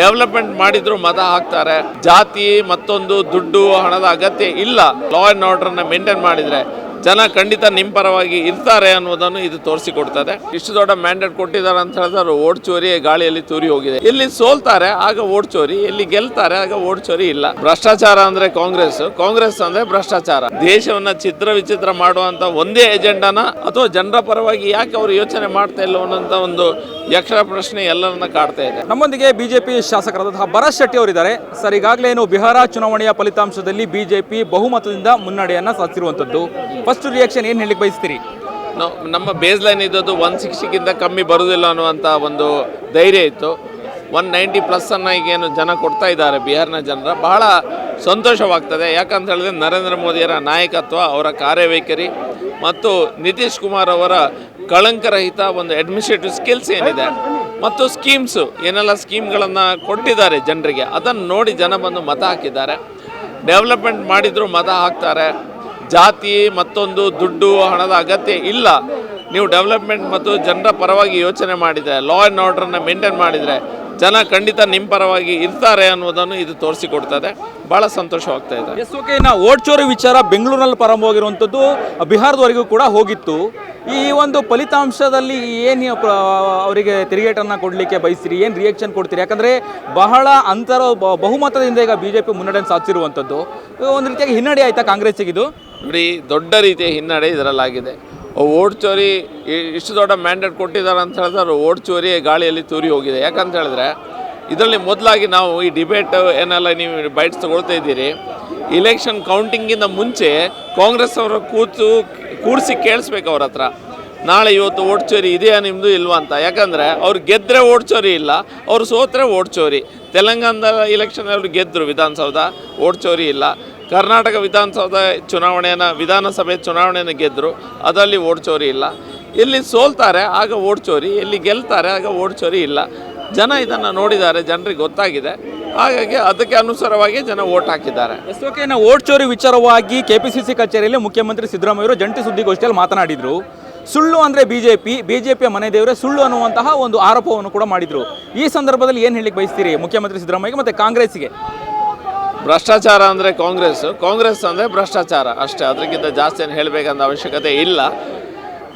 Development ಮಾಡಿದ್ರು ಮತ ಹಾಕ್ತಾರೆ. ಜಾತಿ ಮತ್ತೊಂದು ದುಡ್ಡು ಹಣದ ಅಗತ್ಯ ಇಲ್ಲ. ಲಾ ಅಂಡ್ ಆರ್ಡರ್ನ ಮೇಂಟೈನ್ ಮಾಡಿದ್ರೆ ಜನ ಖಂಡಿತ ನಿಮ್ಮ ಪರವಾಗಿ ಇರ್ತಾರೆ ಅನ್ನೋದನ್ನು ಇದು ತೋರಿಸಿಕೊಡ್ತದೆ. ಇಷ್ಟು ದೊಡ್ಡ ಮ್ಯಾಂಡೇಟ್ ಕೊಟ್ಟಿದ್ದಾರೆ ಅಂತ ಹೇಳಿದ್ರೆ ಓಟ್ ಚೋರಿ ಗಾಳಿಯಲ್ಲಿ ತೂರಿ ಹೋಗಿದೆ. ಎಲ್ಲಿ ಸೋಲ್ತಾರೆ, ಆಗ ಓಟ್ ಚೋರಿ. ಎಲ್ಲಿ ಗೆಲ್ತಾರೆ, ಆಗ ಓಟ್ ಚೋರಿ ಇಲ್ಲ. ಭ್ರಷ್ಟಾಚಾರ ಅಂದ್ರೆ ಕಾಂಗ್ರೆಸ್. ಕಾಂಗ್ರೆಸ್ ಅಂದ್ರೆ ಭ್ರಷ್ಟಾಚಾರ. ದೇಶವನ್ನ ಚಿತ್ರ ವಿಚಿತ್ರ ಮಾಡುವಂತ ಒಂದೇ ಎಜೆಂಡಾನ ಅಥವಾ ಜನರ ಪರವಾಗಿ ಯಾಕೆ ಅವರು ಯೋಚನೆ ಮಾಡ್ತಾ ಇಲ್ಲ ಅನ್ನೋಂತ ಒಂದು ಯಕ್ಷ ಪ್ರಶ್ನೆ ಎಲ್ಲರನ್ನ ಕಾಡ್ತಾ ಇದೆ. ನಮ್ಮೊಂದಿಗೆ ಬಿಜೆಪಿ ಶಾಸಕರಾದಂತಹ ಭರತ್ ಶೆಟ್ಟಿ ಅವರಿದ್ದಾರೆ. ಸರ್, ಈಗಾಗಲೇ ಏನು ಬಿಹಾರ ಚುನಾವಣೆಯ ಫಲಿತಾಂಶದಲ್ಲಿ ಬಿಜೆಪಿ ಬಹುಮತದಿಂದ ಮುನ್ನಡೆಯನ್ನ ಸಾಧಿಸಿರುವಂತದ್ದು ಫಸ್ಟ್ ರಿಯಾಕ್ಷನ್ ಏನು ಹೇಳಿಕ್ ಬಯಸ್ತೀರಿ? ನಮ್ಮ ಬೇಸ್ ಲೈನ್ ಇದ್ದದ್ದು ಒನ್ ಸಿಕ್ಸ್ಟಿಗಿಂತ ಕಮ್ಮಿ ಬರುವುದಿಲ್ಲ ಅನ್ನುವಂಥ ಒಂದು ಧೈರ್ಯ ಇತ್ತು. ಒನ್ ನೈಂಟಿ ಪ್ಲಸ್ಸನ್ನು ಈಗೇನು ಜನ ಕೊಡ್ತಾ ಇದ್ದಾರೆ ಬಿಹಾರ್ನ ಜನರ, ಬಹಳ ಸಂತೋಷವಾಗ್ತದೆ. ಯಾಕಂತ ಹೇಳಿದ್ರೆ ನರೇಂದ್ರ ಮೋದಿಯರ ನಾಯಕತ್ವ, ಅವರ ಕಾರ್ಯವೈಖರಿ ಮತ್ತು ನಿತೀಶ್ ಕುಮಾರ್ ಅವರ ಕಳಂಕರಹಿತ ಒಂದು ಅಡ್ಮಿನಿಸ್ಟ್ರೇಟಿವ್ ಸ್ಕಿಲ್ಸ್ ಏನಿದೆ ಮತ್ತು ಸ್ಕೀಮ್ಸು ಏನೆಲ್ಲ ಸ್ಕೀಮ್ಗಳನ್ನು ಕೊಟ್ಟಿದ್ದಾರೆ ಜನರಿಗೆ. ಅದನ್ನು ನೋಡಿ ಜನ ಬಂದು ಮತ ಹಾಕಿದ್ದಾರೆ. ಡೆವಲಪ್ಮೆಂಟ್ ಮಾಡಿದರೂ ಮತ ಹಾಕ್ತಾರೆ. ಜಾತಿ ಮತ್ತೊಂದು ದುಡ್ಡು ಹಣದ ಅಗತ್ಯ ಇಲ್ಲ. ನೀವು ಡೆವಲಪ್ಮೆಂಟ್ ಮತ್ತು ಜನರ ಪರವಾಗಿ ಯೋಚನೆ ಮಾಡಿದರೆ ಲಾ ಆ್ಯಂಡ್ ಆರ್ಡರ್ನ ಮೇಂಟೈನ್ ಮಾಡಿದರೆ, ಜನ ಖಂಡಿತ ನಿಮ್ಮ ಪರವಾಗಿ ಇರ್ತಾರೆ ಅನ್ನೋದನ್ನು ಇದು ತೋರಿಸಿಕೊಡ್ತದೆ. ಭಾಳ ಸಂತೋಷವಾಗ್ತಾ ಇದೆ. ಎಸ್ ಓಕೆ ನಾ ಓಟ್ ಚೋರಿ ವಿಚಾರ ಬೆಂಗಳೂರಿನಲ್ಲಿ ಪ್ರಾರಂಭ ಹೋಗಿರುವಂಥದ್ದು ಬಿಹಾರದವರೆಗೂ ಕೂಡ ಹೋಗಿತ್ತು. ಈ ಒಂದು ಫಲಿತಾಂಶದಲ್ಲಿ ಏನು ಅವರಿಗೆ ತಿರುಗೇಟನ್ನು ಕೊಡಲಿಕ್ಕೆ ಬಯಸ್ತೀರಿ? ಏನು ರಿಯಾಕ್ಷನ್ ಕೊಡ್ತೀರಿ? ಯಾಕಂದರೆ ಬಹಳ ಅಂತರ, ಬಹುಮತದಿಂದ ಈಗ ಬಿ ಜೆ ಪಿ ಮುನ್ನಡೆಯನ್ನು ಸಾಧಿಸಿರುವಂಥದ್ದು. ಒಂದು ರೀತಿಯಾಗಿ ಹಿನ್ನಡೆ ಆಯಿತಾ ಕಾಂಗ್ರೆಸ್ಸಿಗೆ ಇದು ನೋಡಿ, ದೊಡ್ಡ ರೀತಿಯ ಹಿನ್ನಡೆ ಇದರಲ್ಲಾಗಿದೆ. ಓಟ್ ಚೋರಿ ಇಷ್ಟು ದೊಡ್ಡ ಮ್ಯಾಂಡೇಟ್ ಕೊಟ್ಟಿದ್ದಾರೆ ಅಂತ ಹೇಳಿದ್ರೆ ಓಟ್ ಚೋರಿ ಗಾಳಿಯಲ್ಲಿ ತೂರಿ ಹೋಗಿದೆ. ಯಾಕಂತ ಹೇಳಿದ್ರೆ, ಇದರಲ್ಲಿ ಮೊದಲಾಗಿ ನಾವು ಈ ಡಿಬೇಟ್ ಏನೆಲ್ಲ ನೀವು ಬೈಟ್ಸ್ ತಗೊಳ್ತಾ ಇದ್ದೀರಿ, ಇಲೆಕ್ಷನ್ ಕೌಂಟಿಂಗಿಂದ ಮುಂಚೆ ಕಾಂಗ್ರೆಸ್ ಅವರ ಕೂತು ಕೂಡಿಸಿ ಕೇಳಿಸ್ಬೇಕು ಅವ್ರ ಹತ್ರ. ನಾಳೆ ಇವತ್ತು ಓಟ್ ಚೋರಿ ಇದೆಯಾ ನಿಮ್ಮದು ಇಲ್ವಾ ಅಂತ. ಯಾಕಂದರೆ, ಅವ್ರು ಗೆದ್ದರೆ ಓಟ್ ಚೋರಿ ಇಲ್ಲ, ಅವ್ರು ಸೋತ್ರೆ ಓಟ್ ಚೋರಿ. ತೆಲಂಗಾಣದ ಇಲೆಕ್ಷನ್ ಅವರು ಗೆದ್ದರು ವಿಧಾನಸೌಧ, ಓಟ್ ಚೋರಿ ಇಲ್ಲ. ಕರ್ನಾಟಕ ವಿಧಾನಸೌಧ ಚುನಾವಣೆಯನ್ನು, ವಿಧಾನಸಭೆ ಚುನಾವಣೆಯನ್ನು ಗೆದ್ದರು ಅದರಲ್ಲಿ ಓಟ್ ಚೋರಿ ಇಲ್ಲ. ಎಲ್ಲಿ ಸೋಲ್ತಾರೆ, ಆಗ ಓಟ್ ಚೋರಿ. ಎಲ್ಲಿ ಗೆಲ್ತಾರೆ, ಆಗ ಓಟ್ ಚೋರಿ ಇಲ್ಲ. ಜನ ಇದನ್ನು ನೋಡಿದ್ದಾರೆ, ಜನರಿಗೆ ಗೊತ್ತಾಗಿದೆ. ಹಾಗಾಗಿ ಅದಕ್ಕೆ ಅನುಸಾರವಾಗಿ ಜನ ಓಟ್ ಹಾಕಿದ್ದಾರೆ. ಎಸ್ ಓಕೆ ನಾವು ಓಟ್ ಚೋರಿ ವಿಚಾರವಾಗಿ ಕೆಪಿಸಿಸಿ ಕಚೇರಿಯಲ್ಲಿ ಮುಖ್ಯಮಂತ್ರಿ ಸಿದ್ದರಾಮಯ್ಯವರು ಜಂಟಿ ಸುದ್ದಿಗೋಷ್ಠಿಯಲ್ಲಿ ಮಾತನಾಡಿದರು. ಸುಳ್ಳು ಅಂದರೆ ಬಿಜೆಪಿ, ಬಿಜೆಪಿಯ ಮನೆ ದೇವರೇ ಸುಳ್ಳು ಅನ್ನುವಂತಹ ಒಂದು ಆರೋಪವನ್ನು ಕೂಡ ಮಾಡಿದರು. ಈ ಸಂದರ್ಭದಲ್ಲಿ ಏನು ಹೇಳಿಕ್ಕೆ ಬಯಸ್ತೀರಿ ಮುಖ್ಯಮಂತ್ರಿ ಸಿದ್ದರಾಮಯ್ಯ ಮತ್ತು ಕಾಂಗ್ರೆಸ್ಸಿಗೆ? ಭ್ರಷ್ಟಾಚಾರ ಅಂದರೆ ಕಾಂಗ್ರೆಸ್ ಕಾಂಗ್ರೆಸ್ ಅಂದರೆ ಭ್ರಷ್ಟಾಚಾರ ಅಷ್ಟೇ. ಅದಕ್ಕಿಂತ ಜಾಸ್ತಿ ಏನು ಹೇಳಬೇಕಂತ ಅವಶ್ಯಕತೆ ಇಲ್ಲ.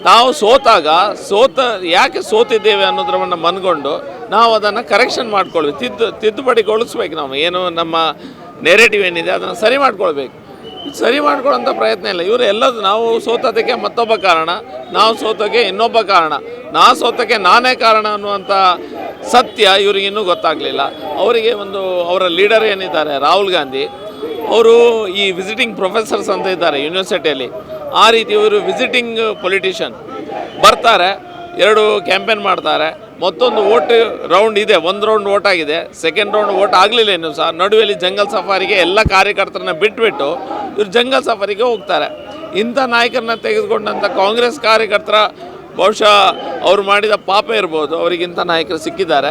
ನಾವು ಸೋತಾಗ, ಸೋತ, ಯಾಕೆ ಸೋತಿದ್ದೇವೆ ಅನ್ನೋದ್ರವನ್ನು ಮನ್ಕೊಂಡು ನಾವು ಅದನ್ನು ಕರೆಕ್ಷನ್ ಮಾಡ್ಕೊಳ್ಬೇಕು. ತಿದ್ದು ತಿದ್ದುಪಡಿಗೊಳಿಸ್ಬೇಕು ನಾವು. ಏನು ನಮ್ಮ ನೆರೆಟಿವ್ ಏನಿದೆ ಅದನ್ನು ಸರಿ ಮಾಡ್ಕೊಳ್ಬೇಕು. ಸರಿ ಮಾಡ್ಕೊಳ್ಳೋಂಥ ಪ್ರಯತ್ನ ಇಲ್ಲ. ಇವರು ಎಲ್ಲದು ನಾವು ಸೋತೋದಕ್ಕೆ ಮತ್ತೊಬ್ಬ ಕಾರಣ, ನಾವು ಸೋತೋಕ್ಕೆ ಇನ್ನೊಬ್ಬ ಕಾರಣ. ನಾ ಸೋತಕ್ಕೆ ನಾನೇ ಕಾರಣ ಅನ್ನುವಂಥ ಸತ್ಯ ಇವ್ರಿಗೆ ಇನ್ನೂ ಗೊತ್ತಾಗಲಿಲ್ಲ. ಅವರಿಗೆ ಒಂದು ಅವರ ಲೀಡರ್ ಏನಿದ್ದಾರೆ, ರಾಹುಲ್ ಗಾಂಧಿ, ಅವರು ಈ ವಿಸಿಟಿಂಗ್ ಪ್ರೊಫೆಸರ್ಸ್ ಅಂತ ಇದ್ದಾರೆ ಯೂನಿವರ್ಸಿಟಿಯಲ್ಲಿ ಆ ರೀತಿ ಇವರು ವಿಸಿಟಿಂಗ್ ಪೊಲಿಟಿಷಿಯನ್ ಬರ್ತಾರೆ, ಎರಡು ಕ್ಯಾಂಪೇನ್ ಮಾಡ್ತಾರೆ, ಮತ್ತೊಂದು ಓಟ್ ರೌಂಡ್ ಇದೆ, ಒಂದು ರೌಂಡ್ ಓಟ್ ಆಗಿದೆ. ಸೆಕೆಂಡ್ ರೌಂಡ್ ಓಟ್ ಆಗಲಿಲ್ಲ ಇನ್ನು ಸಹ. ನಡುವೆಯಲ್ಲಿ ಜಂಗಲ್ ಸಫಾರಿಗೆ ಎಲ್ಲ ಕಾರ್ಯಕರ್ತರನ್ನ ಬಿಟ್ಬಿಟ್ಟು ಇವರು ಜಂಗಲ್ ಸಫಾರಿಗೆ ಹೋಗ್ತಾರೆ. ಇಂಥ ನಾಯಕರನ್ನ ತೆಗೆದುಕೊಂಡಂಥ ಕಾಂಗ್ರೆಸ್ ಕಾರ್ಯಕರ್ತರ ಬಹುಶಃ ಅವರು ಮಾಡಿದ ಪಾಪ ಇರ್ಬೋದು ಅವರಿಗಿಂತ ನಾಯಕರು ಸಿಕ್ಕಿದ್ದಾರೆ.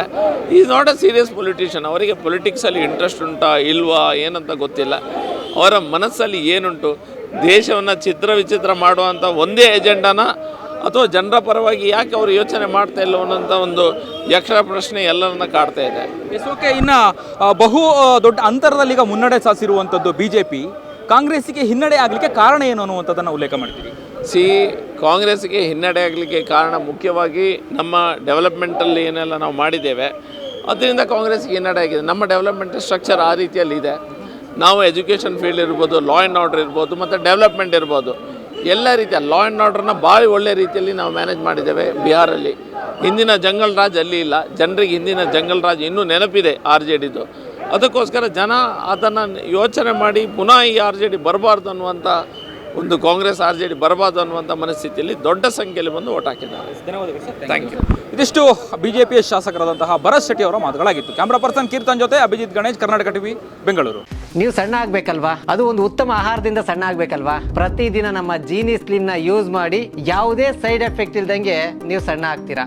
Is not a serious politician ಅವರಿಗೆ ಪೊಲಿಟಿಕ್ಸಲ್ಲಿ ಇಂಟ್ರೆಸ್ಟ್ ಉಂಟಾ ಇಲ್ವಾ ಏನಂತ ಗೊತ್ತಿಲ್ಲ. ಅವರ ಮನಸ್ಸಲ್ಲಿ ಏನುಂಟು? ದೇಶವನ್ನು ಚಿತ್ರ ವಿಚಿತ್ರ ಮಾಡುವಂಥ ಒಂದೇ ಎಜೆಂಡಾನ ಅಥವಾ ಜನರ ಪರವಾಗಿ ಯಾಕೆ ಅವರು ಯೋಚನೆ ಮಾಡ್ತಾ ಇಲ್ಲ ಅನ್ನೋಂಥ ಒಂದು ಯಕ್ಷರ ಪ್ರಶ್ನೆ ಎಲ್ಲರನ್ನ ಕಾಡ್ತಾ ಇದೆ. ಓಕೆ ಇನ್ನು ಬಹು ದೊಡ್ಡ ಅಂತರದಲ್ಲಿ ಈಗ ಮುನ್ನಡೆ ಸಾಸಿರುವಂಥದ್ದು ಬಿ ಜೆ ಪಿ ಕಾಂಗ್ರೆಸ್ಸಿಗೆ ಹಿನ್ನಡೆ ಆಗಲಿಕ್ಕೆ ಕಾರಣ ಏನು ಅನ್ನುವಂಥದ್ದನ್ನು ಉಲ್ಲೇಖ ಮಾಡ್ತೀವಿ ಸಿ ಕಾಂಗ್ರೆಸ್ಗೆ ಹಿನ್ನಡೆ ಆಗಲಿಕ್ಕೆ ಕಾರಣ ಮುಖ್ಯವಾಗಿ ನಮ್ಮ ಡೆವಲಪ್ಮೆಂಟಲ್ಲಿ ಏನೆಲ್ಲ ನಾವು ಮಾಡಿದ್ದೇವೆ, ಅದರಿಂದ ಕಾಂಗ್ರೆಸ್ಗೆ ಹಿನ್ನಡೆ ಆಗಿದೆ. ನಮ್ಮ ಡೆವಲಪ್ಮೆಂಟ್ ಸ್ಟ್ರಕ್ಚರ್ ಆ ರೀತಿಯಲ್ಲಿ ಇದೆ. ನಾವು ಎಜುಕೇಷನ್ ಫೀಲ್ಡ್ ಇರ್ಬೋದು, ಲಾ ಆ್ಯಂಡ್ ಆರ್ಡರ್ ಇರ್ಬೋದು, ಮತ್ತು ಡೆವಲಪ್ಮೆಂಟ್ ಇರ್ಬೋದು. ಎಲ್ಲ ರೀತಿಯ ಲಾ ಆ್ಯಂಡ್ ಆರ್ಡರ್ನ ಭಾಳ ಒಳ್ಳೆ ರೀತಿಯಲ್ಲಿ ನಾವು ಮ್ಯಾನೇಜ್ ಮಾಡಿದ್ದೇವೆ ಬಿಹಾರಲ್ಲಿ. ಹಿಂದಿನ ಜಂಗಲ್ ರಾಜ್ ಅಲ್ಲಿ ಇಲ್ಲ. ಜನರಿಗೆ ಹಿಂದಿನ ಜಂಗಲ್ ರಾಜ್ ಇನ್ನೂ ನೆನಪಿದೆ ಆರ್ ಜೆ ಡಿದು. ಅದಕ್ಕೋಸ್ಕರ ಜನ ಅದನ್ನು ಯೋಚನೆ ಮಾಡಿ, ಪುನಃ ಈ ಆರ್ ಜೆ ಡಿ ಬರಬಾರ್ದು ಅನ್ನುವಂಥ ಒಂದು ಕಾಂಗ್ರೆಸ್ ಆರ್ ಜೆ ಡಿ ಬರಬಾರ್ದು ಅನ್ನುವಂಥ ಮನಸ್ಥಿತಿಯಲ್ಲಿ ದೊಡ್ಡ ಸಂಖ್ಯೆಯಲ್ಲಿ ಬಂದು ಓಟ್ ಹಾಕಿದ್ದಾರೆ. ಥ್ಯಾಂಕ್ ಯು ಇದಿಷ್ಟು ಬಿಜೆಪಿಯ ಶಾಸಕರಾದಂತಹ ಭರತ್ ಶೆಟ್ಟಿ ಅವರ ಮಾತುಗಳಾಗಿತ್ತು. ಕ್ಯಾಮ್ರಾ ಪರ್ಸನ್ ಕೀರ್ತನ್ ಜೊತೆ ಅಭಿಜಿತ್ ಗಣೇಶ್ ಕರ್ನಾಟಕ ಟಿವಿ ಬೆಂಗಳೂರು. ನೀವು ಸಣ್ಣ ಆಗ್ಬೇಕಲ್ವಾ? ಅದು ಒಂದು ಉತ್ತಮ ಆಹಾರದಿಂದ ಸಣ್ಣ ಆಗ್ಬೇಕಲ್ವಾ? ಪ್ರತಿದಿನ ನಮ್ಮ ಜೀನಿ ಸ್ಲಿಮ್ನ ಯೂಸ್ ಮಾಡಿ ಯಾವುದೇ ಸೈಡ್ ಎಫೆಕ್ಟ್ ಇಲ್ದಂಗೆ ನೀವು ಸಣ್ಣ ಆಗ್ತೀರಾ?